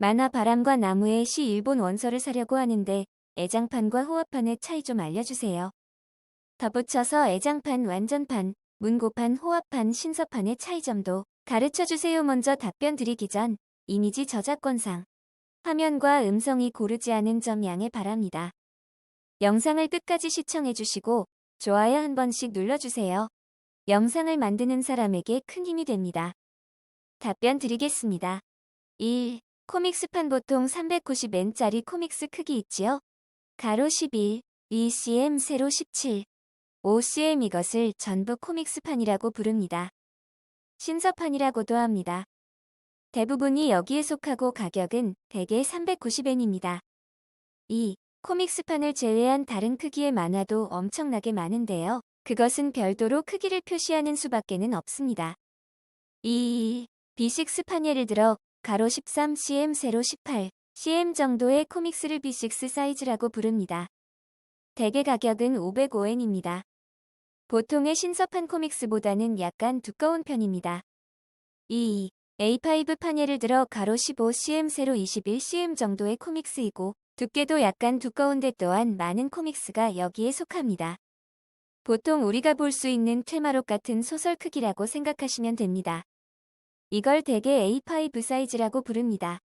만화 바람과 나무의 시 일본 원서를 사려고 하는데 애장판과 호화판의 차이 좀 알려주세요. 덧붙여서 애장판, 완전판, 문고판, 호화판, 신서판의 차이점도 가르쳐주세요. 먼저 답변 드리기 전 이미지 저작권상 화면과 음성이 고르지 않은 점 양해 바랍니다. 영상을 끝까지 시청해주시고 좋아요 한 번씩 눌러주세요. 영상을 만드는 사람에게 큰 힘이 됩니다. 답변 드리겠습니다. 1. 코믹스판 보통 390N짜리 코믹스 크기 있지요? 가로 11, 2cm 세로 17, 5cm 이것을 전부 코믹스판이라고 부릅니다. 신서판이라고도 합니다. 대부분이 여기에 속하고 가격은 대개 390엔입니다. 2. 코믹스판을 제외한 다른 크기의 만화도 엄청나게 많은데요. 그것은 별도로 크기를 표시하는 수밖에는 없습니다. 2. B6판 예를 들어 가로 13cm 세로 18cm 정도의 코믹스를 B6 사이즈라고 부릅니다. 대개 가격은 505엔입니다. 보통의 신서판 코믹스보다는 약간 두꺼운 편입니다. 2. A5 판 예를 들어 가로 15cm 세로 21cm 정도의 코믹스이고 두께도 약간 두꺼운데 또한 많은 코믹스가 여기에 속합니다. 보통 우리가 볼 수 있는 퇴마록 같은 소설 크기라고 생각하시면 됩니다. 이걸 대개 A5 사이즈라고 부릅니다.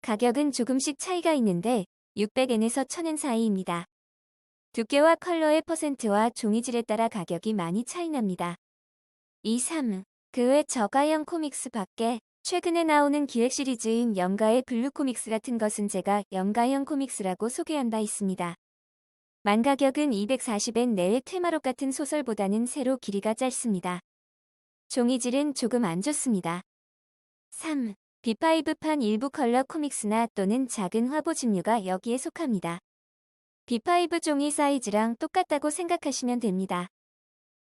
가격은 조금씩 차이가 있는데 600엔에서 1000엔 사이입니다. 두께와 컬러의 퍼센트와 종이질에 따라 가격이 많이 차이납니다. 2, 3. 그 외 저가형 코믹스 밖에 최근에 나오는 기획 시리즈인 영가의 블루 코믹스 같은 것은 제가 영가형 코믹스라고 소개한 바 있습니다. 만 가격은 240엔 내외 테마록 같은 소설보다는 세로 길이가 짧습니다. 종이질은 조금 안 좋습니다. 3. B5판 일부 컬러 코믹스나 또는 작은 화보 집류가 여기에 속합니다. B5 종이 사이즈랑 똑같다고 생각하시면 됩니다.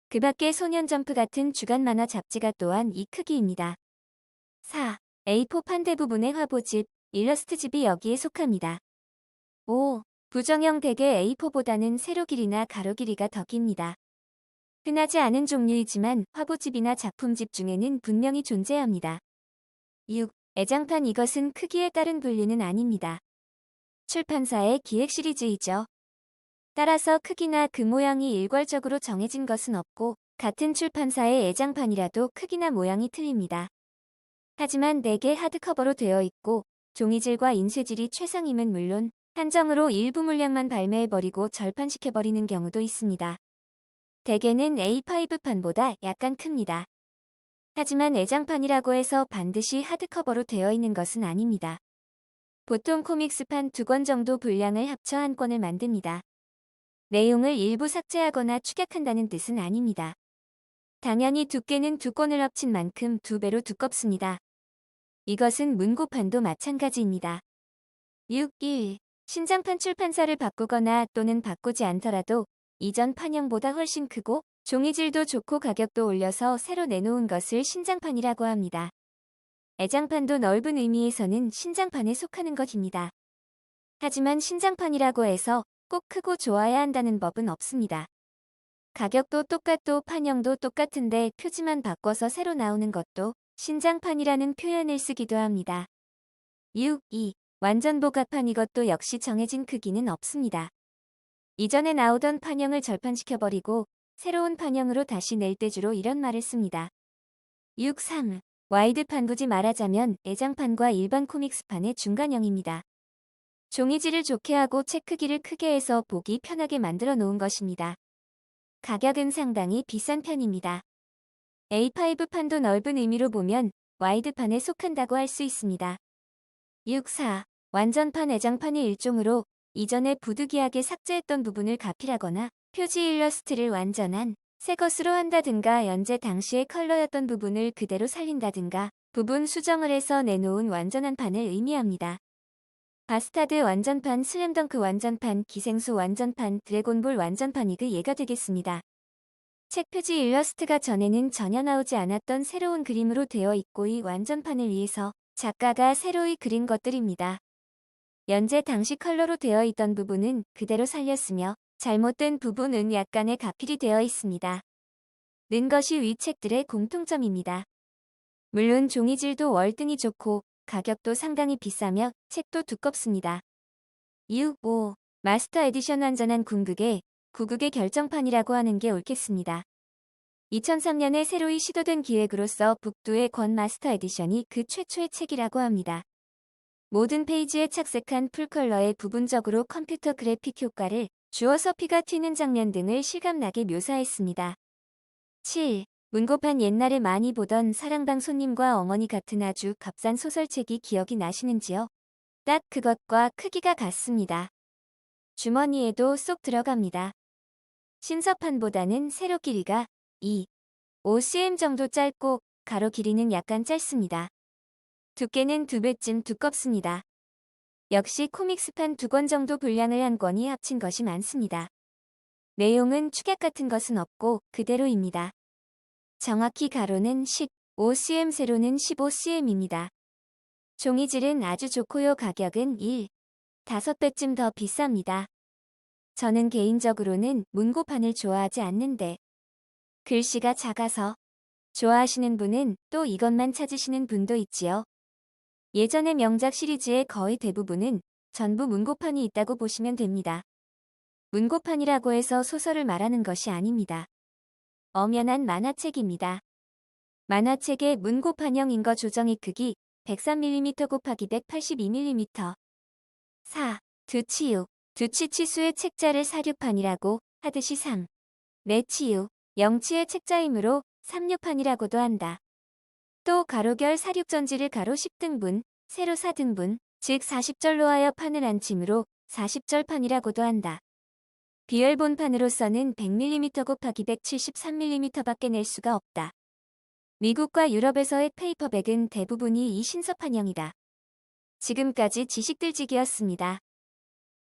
그 밖에 소년점프 같은 주간 만화 잡지가 또한 이 크기입니다. 4. A4판 대부분의 화보집, 일러스트집이 여기에 속합니다. 5. 부정형 대개 A4보다는 세로 길이나 가로 길이가 더 깁니다. 흔하지 않은 종류이지만 화보집이나 작품집 중에는 분명히 존재합니다. 6. 애장판 이것은 크기에 따른 분류는 아닙니다. 출판사의 기획 시리즈이죠. 따라서 크기나 그 모양이 일괄적으로 정해진 것은 없고 같은 출판사의 애장판이라도 크기나 모양이 틀립니다. 하지만 대개 하드커버로 되어 있고 종이질과 인쇄질이 최상임은 물론 한정으로 일부 물량만 발매해버리고 절판시켜버리는 경우도 있습니다. 대개는 A5판보다 약간 큽니다. 하지만 애장판이라고 해서 반드시 하드커버로 되어 있는 것은 아닙니다. 보통 코믹스판 두 권 정도 분량을 합쳐 한 권을 만듭니다. 내용을 일부 삭제하거나 축약한다는 뜻은 아닙니다. 당연히 두께는 두 권을 합친 만큼 두 배로 두껍습니다. 이것은 문고판도 마찬가지입니다. 6. 1. 신장판 출판사를 바꾸거나 또는 바꾸지 않더라도 이전 판형보다 훨씬 크고 종이질도 좋고 가격도 올려서 새로 내놓은 것을 신장판이라고 합니다. 애장판도 넓은 의미에서는 신장판에 속하는 것입니다. 하지만 신장판이라고 해서 꼭 크고 좋아야 한다는 법은 없습니다. 가격도 똑같고 판형도 똑같은데 표지만 바꿔서 새로 나오는 것도 신장판이라는 표현을 쓰기도 합니다. 6. 2. 완전 복합판 이것도 역시 정해진 크기는 없습니다. 이전에 나오던 판형을 절판시켜버리고 새로운 판형으로 다시 낼 때 주로 이런 말을 씁니다. 6. 3. 와이드판 굳이 말하자면 애장판과 일반 코믹스판의 중간형입니다. 종이질을 좋게 하고 책 크기를 크게 해서 보기 편하게 만들어 놓은 것입니다. 가격은 상당히 비싼 편입니다. A5판도 넓은 의미로 보면 와이드판에 속한다고 할 수 있습니다. 6. 4. 완전판 애장판의 일종으로 이전에 부득이하게 삭제했던 부분을 가필하거나 표지 일러스트를 완전한 새 것으로 한다든가 연재 당시의 컬러였던 부분을 그대로 살린다든가 부분 수정을 해서 내놓은 완전한 판을 의미합니다. 바스타드 완전판, 슬램덩크 완전판, 기생수 완전판, 드래곤볼 완전판이 그 예가 되겠습니다. 책 표지 일러스트가 전에는 전혀 나오지 않았던 새로운 그림으로 되어 있고 이 완전판을 위해서 작가가 새로이 그린 것들입니다. 연재 당시 컬러로 되어 있던 부분은 그대로 살렸으며 잘못된 부분은 약간의 가필이 되어 있습니다. 는 것이 위 책들의 공통점입니다. 물론 종이질도 월등히 좋고 가격도 상당히 비싸며 책도 두껍습니다. 6. 5. 마스터 에디션 완전한 궁극의 구극의 결정판이라고 하는 게 옳겠습니다. 2003년에 새로이 시도된 기획으로서 북두의 권 마스터 에디션이 그 최초의 책이라고 합니다. 모든 페이지에 착색한 풀컬러의 부분적으로 컴퓨터 그래픽 효과를 주어서 피가 튀는 장면 등을 실감나게 묘사했습니다. 7. 문고판 옛날에 많이 보던 사랑방 손님과 어머니 같은 아주 값싼 소설책이 기억이 나시는지요? 딱 그것과 크기가 같습니다. 주머니에도 쏙 들어갑니다. 신서판보다는 세로 길이가 2, 5cm 정도 짧고 가로 길이는 약간 짧습니다. 두께는 두 배쯤 두껍습니다. 역시 코믹스판 두 권 정도 분량을 한 권이 합친 것이 많습니다. 내용은 축약 같은 것은 없고 그대로입니다. 정확히 가로는 15cm, 세로는 15cm입니다. 종이질은 아주 좋고요. 가격은 1, 5배쯤 더 비쌉니다. 저는 개인적으로는 문고판을 좋아하지 않는데 글씨가 작아서 좋아하시는 분은 또 이것만 찾으시는 분도 있지요. 예전의 명작 시리즈의 거의 대부분은 전부 문고판이 있다고 보시면 됩니다. 문고판이라고 해서 소설을 말하는 것이 아닙니다. 엄연한 만화책입니다. 만화책의 문고판형 인거 조정의 크기 103mm 곱하기 182mm 4. 두치유 두치치수의 책자를 사류판이라고 하듯이 3. 매치유 영치의 책자이므로 삼류판이라고도 한다. 또 가로결 사륙전지를 가로 10등분, 세로 4등분, 즉 40절로 하여 판을 한 침으로 40절판이라고도 한다. 비열본판으로서는 100mm 곱하기 173mm밖에 낼 수가 없다. 미국과 유럽에서의 페이퍼백은 대부분이 이 신서판형이다. 지금까지 지식들지기였습니다.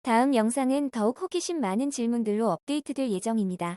다음 영상은 더욱 호기심 많은 질문들로 업데이트될 예정입니다.